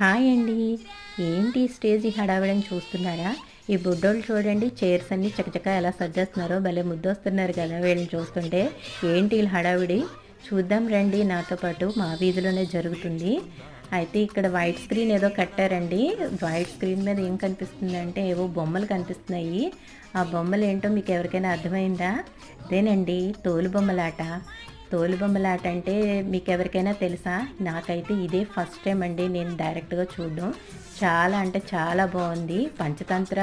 Hi అండి. ఏంటి stage హడావిడని చూస్తున్నారా? ఈ బుడ్డోళ్ళు చూడండి చైర్స్ అన్ని చకచక ఎలా సర్దేస్తున్నారో భలే ముద్దొస్తున్నారు కదా వీళ్ళని చూస్తుంటే. ఏంటి హడావిడి? చూద్దాం రండి నాతో పాటు మా వీధిలోనే జరుగుతుంది. అయితే ఇక్కడ వైట్ స్క్రీన్ ఏదో కట్టారండి. వైట్ స్క్రీన్ మీద ఏం కనిపిస్తుంది అంటే ఏవో బొమ్మలు కనిపిస్తున్నాయి. ఆ బొమ్మలు ఏంటో మీకు ఎవరికైనా అర్థమైందా? అదేనండి తోలు బొమ్మలాట. తోలుబొమ్మలాట అంటే మీకు ఎవరికైనా తెలుసా? నాకైతే ఇదే ఫస్ట్ టైం అండి నేను డైరెక్ట్గా చూడడం. చాలా అంటే చాలా బాగుంది పంచతంత్ర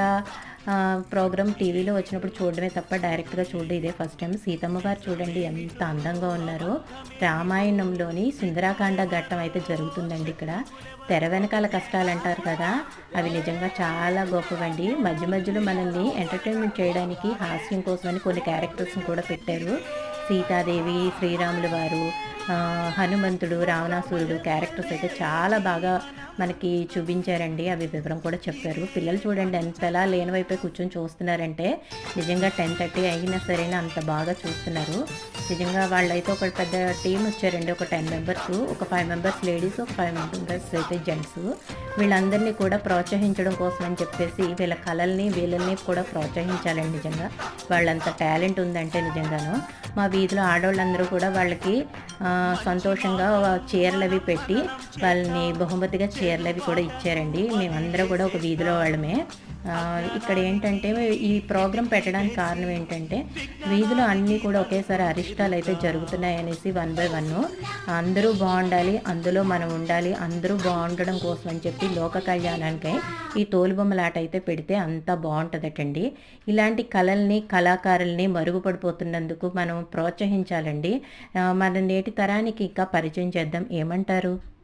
ప్రోగ్రామ్ టీవీలో వచ్చినప్పుడు చూడడమే తప్ప డైరెక్ట్గా చూడడం ఇదే ఫస్ట్ టైం సీతమ్మ గారు చూడండి ఎంత అందంగా ఉన్నారో. రామాయణంలోని సుందరాకాండ ఘట్టం అయితే జరుగుతుందండి ఇక్కడ. తెర వెనకాల కష్టాలు అంటారు కదా. అవి నిజంగా చాలా గొప్పవండి. మధ్య మధ్యలో మనల్ని ఎంటర్టైన్మెంట్ చేయడానికి హాస్యం కోసమని కొన్ని క్యారెక్టర్స్ని కూడా పెట్టారు. సీతాదేవి శ్రీరాములు వారు హనుమంతుడు రావణాసురుడు క్యారెక్టర్స్ అయితే చాలా బాగా మనకి చూపించారండి. అవి వివరం కూడా చెప్పారు. పిల్లలు చూడండి ఎంతలా లేని వైపే కూర్చొని చూస్తున్నారంటే నిజంగా టెన్ థర్టీ అయినా సరే అంత బాగా చూస్తున్నారు. నిజంగా వాళ్ళైతే ఒక పెద్ద టీం వచ్చారండి. ఒక టెన్ మెంబర్స్ ఒక ఫైవ్ మెంబర్స్ లేడీస్ ఒక ఫైవ్ మెంబర్స్ అయితే జెంట్స్. వీళ్ళందరినీ కూడా ప్రోత్సహించడం కోసం అని చెప్పేసి వీళ్ళ కళల్ని వీళ్ళని కూడా ప్రోత్సహించాలండి నిజంగా. వాళ్ళంత టాలెంట్ ఉందంటే నిజంగాను. మా వీధిలో ఆడవాళ్ళందరూ కూడా వాళ్ళకి సంతోషంగా చీరలు అవి పెట్టి వాళ్ళని బహుమతిగా చీరలు అవి కూడా ఇచ్చారండి. మేమందరం కూడా ఒక వీధిలో వాళ్ళమే. ఇక్కడ ఏంటంటే ఈ ప్రోగ్రాం పెట్టడానికి కారణం ఏంటంటే వీధిలో అన్నీ కూడా ఒకేసారి అరిష్టాలు అయితే జరుగుతున్నాయి అనేసి వన్ బై వన్. అందరూ బాగుండాలి అందులో మనం ఉండాలి అందరూ బాగుండడం కోసం అని చెప్పి లోక కళ్యాణానికై ఈ తోలుబొమ్మలాట అయితే పెడితే అంతా బాగుంటుందటండి. ఇలాంటి కళల్ని కళాకారుల్ని మరుగుపడిపోతున్నందుకు మనం ప్రోత్సహించాలండి. మన నేటి తరానికి ఇంకా పరిచయం చేద్దాం. ఏమంటారు?